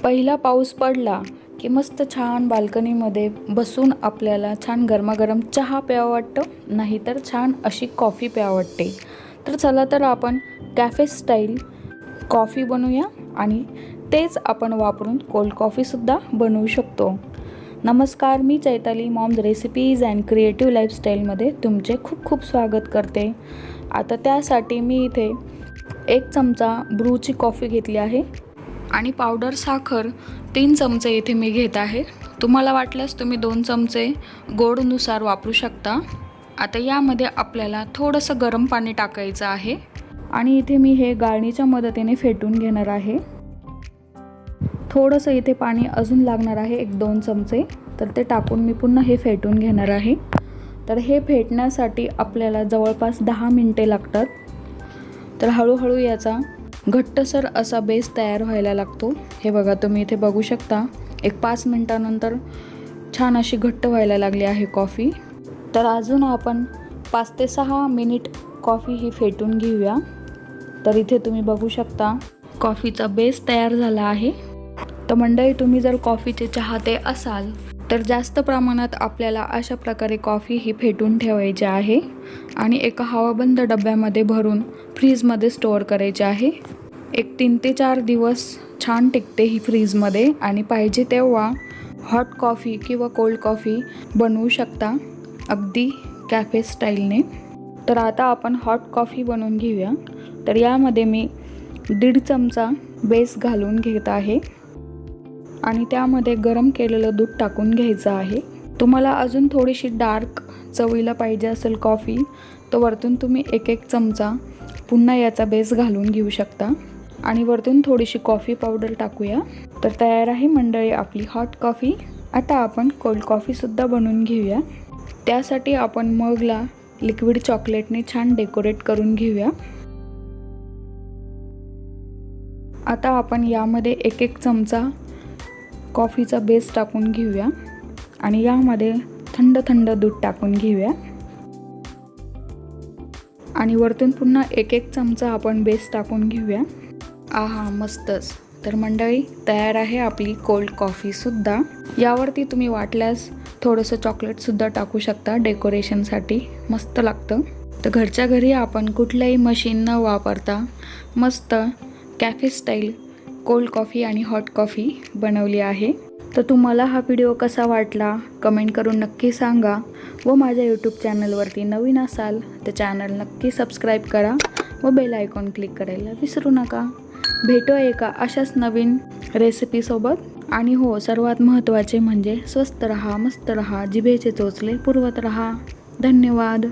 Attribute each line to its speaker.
Speaker 1: पहिला पाऊस पडला की मस्त छान बाल्कनीमध्ये बसून आपल्याला छान गरमागरम चहा प्यावं वाटतं नाहीतर छान अशी कॉफी प्यावं वाटते. तर चला तर आपण कॅफे स्टाईल कॉफी बनवूया आणि तेच आपण वापरून कोल्ड कॉफीसुद्धा बनवू शकतो. नमस्कार मी Chaitali moms recipes and creative लाईफस्टाईलमध्ये तुमचे खूप खूप स्वागत करते. आता त्यासाठी मी इथे एक चमचा ब्रूची कॉफी घेतली आहे. आणि पावडर साखर तीन चमचे इथे मी घेत आहे. तुम्हाला वाटल्यास तुम्ही दोन चमचे गोडनुसार वापरू शकता. आता यामध्ये आपल्याला थोडंसं गरम पाणी टाकायचं आहे. आणि इथे मी हे गाळणीच्या मदतीने फेटून घेणार आहे. थोडंसं इथे पाणी अजून लागणार आहे एक दोन चमचे. तर ते टाकून मी पुन्हा हे फेटून घेणार आहे. तर हे फेटण्यासाठी आपल्याला जवळपास दहा मिनटे लागतात. तर हळूहळू याचा घट्टसर असा बेस तयार व्हायला लागतो. हे बघा तुम्ही इथे बघू शकता. एक पाच मिनटानंतर छान अशी घट्ट व्हायला लागली आहे कॉफी तर अजून आपण पाच ते सहा मिनिट कॉफी ही फेटून घेऊया. तर इथे तुम्ही बघू शकता कॉफीचा बेस तयार झाला आहे. तर मंडळी तुम्ही जर कॉफीचे चाहते असाल तर जास्त प्रमाणात आपल्याला अशा प्रकारे कॉफी ही फेटून ठेवायची आहे. आणि एका हवाबंद डब्यामध्ये भरून फ्रीजमध्ये स्टोअर करायचे आहे. एक तीन ते चार दिवस छान टिकते ही फ्रीजमध्ये आणि पाहिजे तेव्हा हॉट कॉफी किंवा कोल्ड कॉफी बनवू शकता अगदी कॅफे स्टाईलने. तर आता आपण हॉट कॉफी बनवून घेऊया. तर यामध्ये मी दीड चमचा बेस घालून घेत आहे. आणि त्यामध्ये गरम केलेलं दूध टाकून घ्यायचं आहे. तुम्हाला अजून थोडीशी डार्क चवीला पाहिजे असेल कॉफी तर वरतून तुम्ही एक एक चमचा पुन्हा याचा बेस घालून घेऊ शकता. आणि वरतून थोडीशी कॉफी पावडर टाकूया. तर तयार आहे मंडळी आपली हॉट कॉफी आता आपण कोल्ड कॉफीसुद्धा बनवून घेऊया. त्यासाठी आपण मगला लिक्विड चॉकलेटने छान डेकोरेट करून घेऊया. आता आपण यामध्ये एक एक चमचा कॉफीचा बेस टाकून घेऊया. आणि यामध्ये थंड थंड दूध टाकून घेऊया. आणि वरतून पुन्हा एक एक चमचा आपण बेस टाकून घेऊया. आहा मस्तच. तर मंडळी तयार आहे आपली कोल्ड कॉफीसुद्धा यावरती तुम्ही वाटल्यास थोडंसं चॉकलेटसुद्धा टाकू शकता डेकोरेशनसाठी मस्त लागतं. तर घरच्या घरी आपण कुठलंही मशीन न वापरता मस्त कॅफे स्टाईल कोल्ड कॉफी आणि हॉट कॉफी बनवली आहे. तर तुम्हाला हा व्हिडिओ कसा वाटला कमेंट करून नक्की सांगा. व माझ्या यूट्यूब चॅनलवरती नवीन असाल तर चॅनल नक्की सबस्क्राईब करा. व बेल आयकॉन क्लिक करायला विसरू नका. भेटू एका अशाच नवीन रेसिपीसोबत आणि हो सर्वात महत्त्वाचे म्हणजे स्वस्त रहा मस्त रहा जिभेचे चोचले पुरवत रहा. धन्यवाद.